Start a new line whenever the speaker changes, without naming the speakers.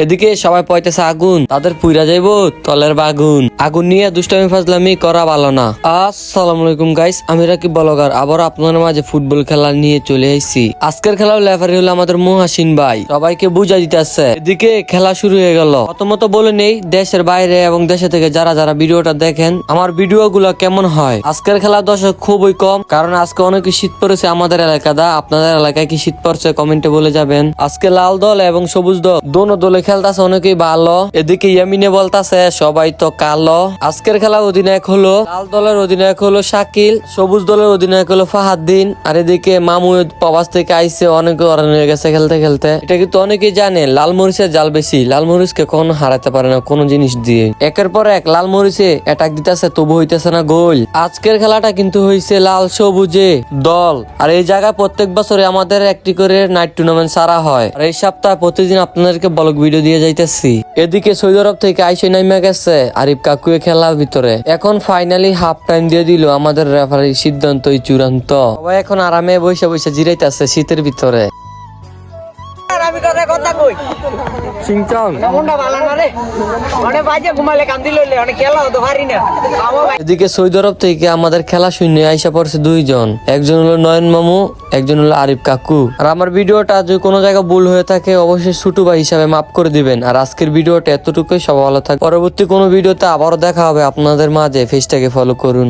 এদিকে সবাই পয়তেছে আগুন। তাদের পুইরা যাইবো তলের বাগুন। আগুন নিয়ে দুষ্টামি ফাজলামি করা ভালো না। আসসালামু আলাইকুম গাইস আমি রাকিব বলগার। আবার আপনাদের মাঝে ফুটবল খেলা নিয়ে চলে এসেছি আজকের খেলাও লেফারি হলো আমাদের মহাসিন ভাই। সবাইকে বুঝা দিতেছে। এদিকে খেলা শুরু হয়ে গেল। প্রথমত বলে নেই, দেশের বাইরে এবং দেশে থেকে যারা যারা ভিডিওটা দেখেন, আমার ভিডিও গুলো কেমন হয়? আজকের খেলা দর্শক খুবই কম, কারণ আজকে অনেক শীত পড়েছে আমাদের এলাকা দা আপনাদের এলাকায় কি শীত পড়ছে কমেন্টে বলে যাবেন। আজকে লাল দল এবং সবুজ দল, দোনো দলে খেলতেছে অনেকেই ভালো। এদিকে ইয়ামিনে বলতাছে, সবাই তো কালো। আজকের খেলা অধিনায়ক হলো লাল দলের অধিনায়ক হলো শাকিল, সবুজ দলের অধিনায়ক হলো ফাহাদ্দিন। আর এদিকে মামুদ প্রবাস থেকে আইসে অনেক হয়ে গেছে খেলতে খেলতে। এটা কিন্তু অনেকেই জানে, লাল মরিচের জাল বেশি। লাল মরিচকে কখনো হারাতে পারে না, কোনো জিনিস দিয়ে। একের পর এক, লাল মরিচে অ্যাটাক দিতেছে তবু হইতেছে না গোল। আজকের খেলাটা কিন্তু হয়েছে লাল সবুজে দল। আর এই জায়গায় প্রত্যেক বছরে আমাদের একটি করে নাইট টুর্নামেন্ট সারা হয়। আর এই সপ্তাহে প্রতিদিন আপনাদেরকে ব্লগ ভিডিও দিয়ে যাইতেছি। এদিকে সৌদি আরব থেকে আইসে নাইমা গেছে আরিফ কাকুয়ে খেলার ভিতরে। এখন ফাইনালি হাফ টাইম দিয়ে দিল আমাদের রেফারির সিদ্ধান্তই চূড়ান্ত। সবাই এখন আরামে বসে বসে জিরাইতেছে শীতের ভিতরে।
আমি তোরে কথা কই?
সিংচং।
মনটা ভালো না রে। অনেক বাজে ঘুমালে কান্দি লইলে অনেক খেলা হতো পারি না।
এদিকে সৌদি আরব থেকে আমাদের খেলা শূন্য আইসা পড়ছে দুইজন। একজন হলো নয়ন মামু একজন হলো আরিফ কাকু। আর আমার ভিডিওটা যদি কোনো জায়গায় ভুল হয়ে থাকে অবশ্যই ছোট ভাই হিসাবে মাফ করে দিবেন। আর আজকের ভিডিওটা এতটুকুই সব ভালো থাকে পরবর্তী কোনো ভিডিওতে আবারও দেখা হবে আপনাদের মাঝে। ফেসটাকে ফলো করুন।